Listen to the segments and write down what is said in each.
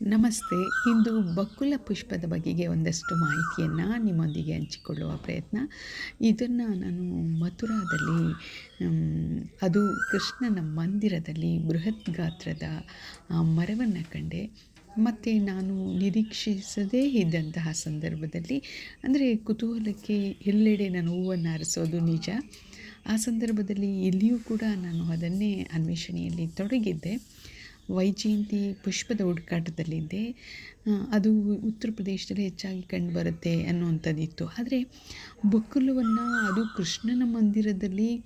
ನಮಸ್ತೆ. ಇಂದು ಬಕ್ಕುಲ ಪುಷ್ಪದ ಬಗೆಗೆ ಒಂದಷ್ಟು ಮಾಹಿತಿಯನ್ನು ನಿಮ್ಮೊಂದಿಗೆ ಹಂಚಿಕೊಳ್ಳುವ ಪ್ರಯತ್ನ. ಇದನ್ನು ನಾನು ಮಥುರಾದಲ್ಲಿ ಅದು ಕೃಷ್ಣನ ಮಂದಿರದಲ್ಲಿ ಬೃಹತ್ ಗಾತ್ರದ ಮರವನ್ನು ಕಂಡೆ. ಮತ್ತು ನಾನು ನಿರೀಕ್ಷಿಸದೇ ಇದ್ದಂತಹ ಸಂದರ್ಭದಲ್ಲಿ, ಅಂದರೆ ಕುತೂಹಲಕ್ಕೆ ಎಲ್ಲೆಡೆ ನಾನು ಹೂವನ್ನು ಅರಸೋದು ನಿಜ. ಆ ಸಂದರ್ಭದಲ್ಲಿ ಇಲ್ಲಿಯೂ ಕೂಡ ನಾನು ಅದನ್ನೇ ಅನ್ವೇಷಣೆಯಲ್ಲಿ ತೊಡಗಿದ್ದೆ. ವೈಜಯಂತಿ ಪುಷ್ಪದ ಹುಡುಕಾಟದಲ್ಲಿದ್ದೆ ಅದು ಉತ್ತರ ಪ್ರದೇಶದಲ್ಲಿ ಹೆಚ್ಚಾಗಿ ಕಂಡುಬರುತ್ತೆ ಅನ್ನುವಂಥದ್ದಿತ್ತು. ಆದರೆ ಬೊಕ್ಕುಲವನ್ನು, ಅದು ಕೃಷ್ಣನ ಮಂದಿರದಲ್ಲಿ,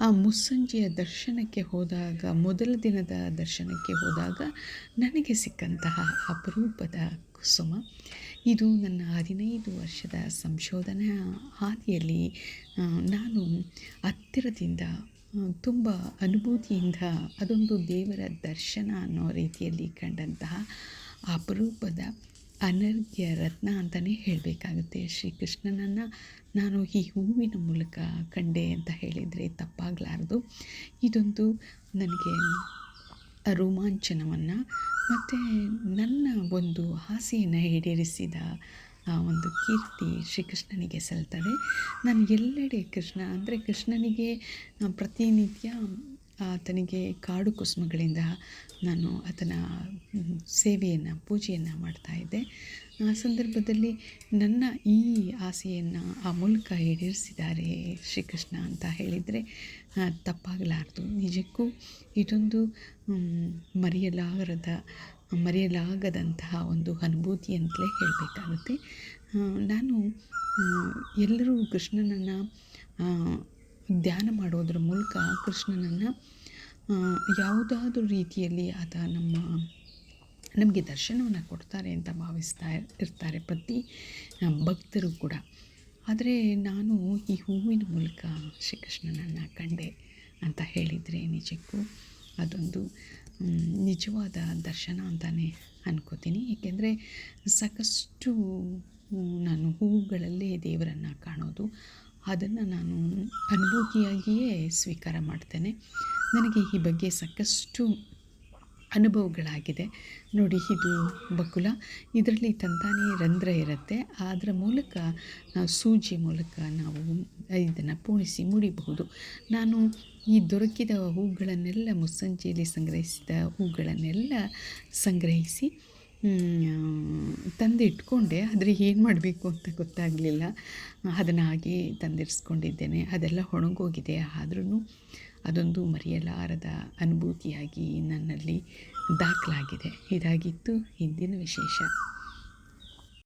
ಆ ಮುಸ್ಸಂಜೆಯ ದರ್ಶನಕ್ಕೆ ಹೋದಾಗ, ಮೊದಲ ದಿನದ ದರ್ಶನಕ್ಕೆ ಹೋದಾಗ ನನಗೆ ಸಿಕ್ಕಂತಹ ಅಪರೂಪದ ಕುಸುಮ. ಇದು ನನ್ನ ಹದಿನೈದು ವರ್ಷದ ಸಂಶೋಧನಾ ಹಾದಿಯಲ್ಲಿ ನಾನು ಹತ್ತಿರದಿಂದ ತುಂಬ ಅನುಭೂತಿಯಿಂದ ಅದೊಂದು ದೇವರ ದರ್ಶನ ಅನ್ನೋ ರೀತಿಯಲ್ಲಿ ಕಂಡಂತಹ ಅಪರೂಪದ ಅನರ್ಘ್ಯ ರತ್ನ ಅಂತಲೇ ಹೇಳಬೇಕಾಗುತ್ತೆ. ಶ್ರೀಕೃಷ್ಣನನ್ನು ನಾನು ಈ ಹೂವಿನ ಮೂಲಕ ಕಂಡೆ ಅಂತ ಹೇಳಿದರೆ ತಪ್ಪಾಗಲಾರ್ದು. ಇದೊಂದು ನನಗೆ ರೋಮಾಂಚನವನ್ನು ಮತ್ತು ನನ್ನ ಒಂದು ಆಸೆಯನ್ನು ಈಡೇರಿಸಿದ ಆ ಒಂದು ಕೀರ್ತಿ ಶ್ರೀಕೃಷ್ಣನಿಗೆ ಸಲ್ತದೆ. ನಾನು ಎಲ್ಲೆಡೆ ಕೃಷ್ಣ ಅಂದರೆ ಕೃಷ್ಣನಿಗೆ ಪ್ರತಿನಿತ್ಯ ಆತನಿಗೆ ಕಾಡು ಕುಸುಮಗಳಿಂದ ನಾನು ಆತನ ಸೇವೆಯನ್ನು, ಪೂಜೆಯನ್ನು ಮಾಡ್ತಾಯಿದ್ದೆ ಆ ಸಂದರ್ಭದಲ್ಲಿ ನನ್ನ ಈ ಆಸೆಯನ್ನು ಆ ಮೂಲಕ ಈಡೇರಿಸಿದ್ದಾರೆ ಶ್ರೀಕೃಷ್ಣ ಅಂತ ಹೇಳಿದರೆ ತಪ್ಪಾಗಲಾರ್ದು. ನಿಜಕ್ಕೂ ಇದೊಂದು ಮರೆಯಲಾಗದ ಮರೆಯಲಾಗದಂತಹ ಒಂದು ಅನುಭೂತಿ ಅಂತಲೇ ಹೇಳಬೇಕಾಗುತ್ತೆ. ನಾನು ಎಲ್ಲರೂ ಕೃಷ್ಣನನ್ನು ಧ್ಯಾನ ಮಾಡೋದ್ರ ಮೂಲಕ ಕೃಷ್ಣನನ್ನು ಯಾವುದಾದ್ರೂ ರೀತಿಯಲ್ಲಿ ಆತ ನಮ್ಮ, ನಮಗೆ ದರ್ಶನವನ್ನು ಕೊಡ್ತಾರೆ ಅಂತ ಭಾವಿಸ್ತಾ ಇರ್ತಾರೆ ಪ್ರತಿ ಭಕ್ತರು ಕೂಡ. ಆದರೆ ನಾನು ಈ ಹೂವಿನ ಮೂಲಕ ಶ್ರೀಕೃಷ್ಣನನ್ನು ಕಂಡೆ ಅಂತ ಹೇಳಿದರೆ ನಿಜಕ್ಕೂ ಅದೊಂದು ನಿಜವಾದ ದರ್ಶನ ಅಂತಲೇ ಅನ್ಕೋತೀನಿ. ಏಕೆಂದರೆ ಸಾಕಷ್ಟು ನಾನು ಹೂವುಗಳಲ್ಲೇ ದೇವರನ್ನು ಕಾಣೋದು, ಅದನ್ನು ನಾನು ಅನುಭೂತಿಯಾಗಿಯೇ ಸ್ವೀಕಾರ ಮಾಡ್ತೇನೆ. ನನಗೆ ಈ ಬಗ್ಗೆ ಸಾಕಷ್ಟು ಅನುಭವಗಳಾಗಿದೆ. ನೋಡಿ, ಇದು ಬಕುಲ. ಇದರಲ್ಲಿ ತಂತಾನೇ ರಂಧ್ರ ಇರುತ್ತೆ. ಅದರ ಮೂಲಕ ನಾವು ಸೂಜಿ ಮೂಲಕ ನಾವು ಇದನ್ನು ಪೋಣಿಸಿ ಮುಡಿಬಹುದು ನಾನು ಈ ದೊರಕಿದ ಹೂಗಳನ್ನೆಲ್ಲ ಮುಸ್ಸಂಜೆಯಲ್ಲಿ ಸಂಗ್ರಹಿಸಿದ ಹೂಗಳನ್ನೆಲ್ಲ ಸಂಗ್ರಹಿಸಿ ತಂದಿಟ್ಕೊಂಡೆ. ಆದರೆ ಏನು ಮಾಡಬೇಕು ಅಂತ ಗೊತ್ತಾಗಲಿಲ್ಲ. ಅದನ್ನು ಹಾಗೆ ತಂದಿರಿಸ್ಕೊಂಡಿದ್ದೇನೆ. ಅದೆಲ್ಲ ಒಣಗೋಗಿದೆ. ಆದ್ರೂ ಅದೊಂದು ಮರೆಯಲಾರದ ಅನುಭೂತಿಯಾಗಿ ನನ್ನಲ್ಲಿ ದಾಖಲಾಗಿದೆ. ಇದಾಗಿತ್ತು ಇಂದಿನ ವಿಶೇಷ.